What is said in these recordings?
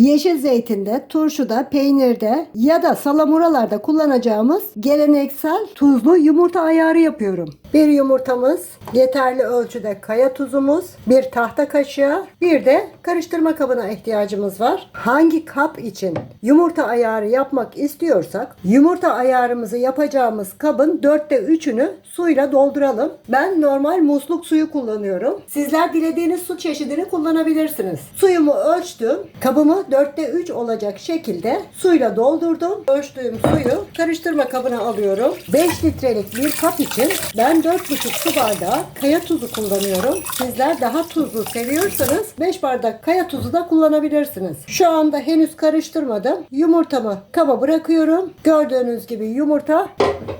Yeşil zeytinde, turşuda, peynirde ya da salamuralarda kullanacağımız geleneksel tuzlu yumurta ayarı yapıyorum. Bir yumurtamız, yeterli ölçüde kaya tuzumuz, bir tahta kaşığı, bir de karıştırma kabına ihtiyacımız var. Hangi kap için yumurta ayarı yapmak istiyorsak yumurta ayarımızı yapacağımız kabın dörtte üçünü suyla dolduralım. Ben normal musluk suyu kullanıyorum. Sizler dilediğiniz su çeşidini kullanabilirsiniz. Suyumu ölçtüm. Kabımı dörtte üç olacak şekilde suyla doldurdum. Ölçtüğüm suyu karıştırma kabına alıyorum. 5 litrelik bir kap için ben 4,5 su bardağı kaya tuzu kullanıyorum. Sizler daha tuzlu seviyorsanız 5 bardak kaya tuzu da kullanabilirsiniz. Şu anda henüz karıştırmadım. Yumurtamı kaba bırakıyorum. Gördüğünüz gibi yumurta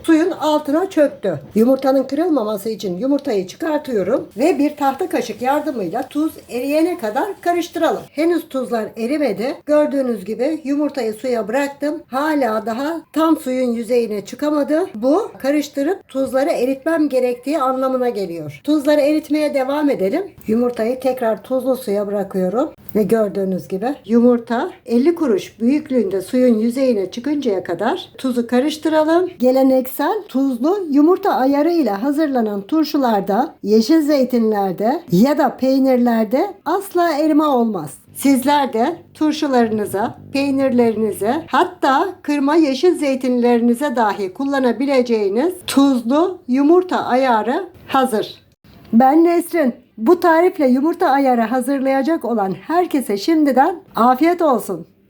suyun altına çöktü. Yumurtanın kırılmaması için yumurtayı çıkartıyorum ve bir tahta kaşık yardımıyla tuz eriyene kadar karıştıralım. Henüz tuzlar erimedi. Gördüğünüz gibi yumurtayı suya bıraktım. Hala daha tam suyun yüzeyine çıkamadı. Bu karıştırıp tuzları eritmem gerektiği anlamına geliyor. Tuzları eritmeye devam edelim. Yumurtayı tekrar tuzlu suya bırakıyorum ve gördüğünüz gibi yumurta 50 kuruş büyüklüğünde suyun yüzeyine çıkıncaya kadar tuzu karıştıralım. Geleneksel tuzlu yumurta ayarıyla hazırlanan turşularda, yeşil zeytinlerde ya da peynirlerde asla erime olmaz. Sizler de turşularınıza, peynirlerinize hatta kırma yeşil zeytinlerinize dahi kullanabileceğiniz tuzlu yumurta ayarı hazır. Ben Nesrin. Bu tarifle yumurta ayarı hazırlayacak olan herkese şimdiden afiyet olsun.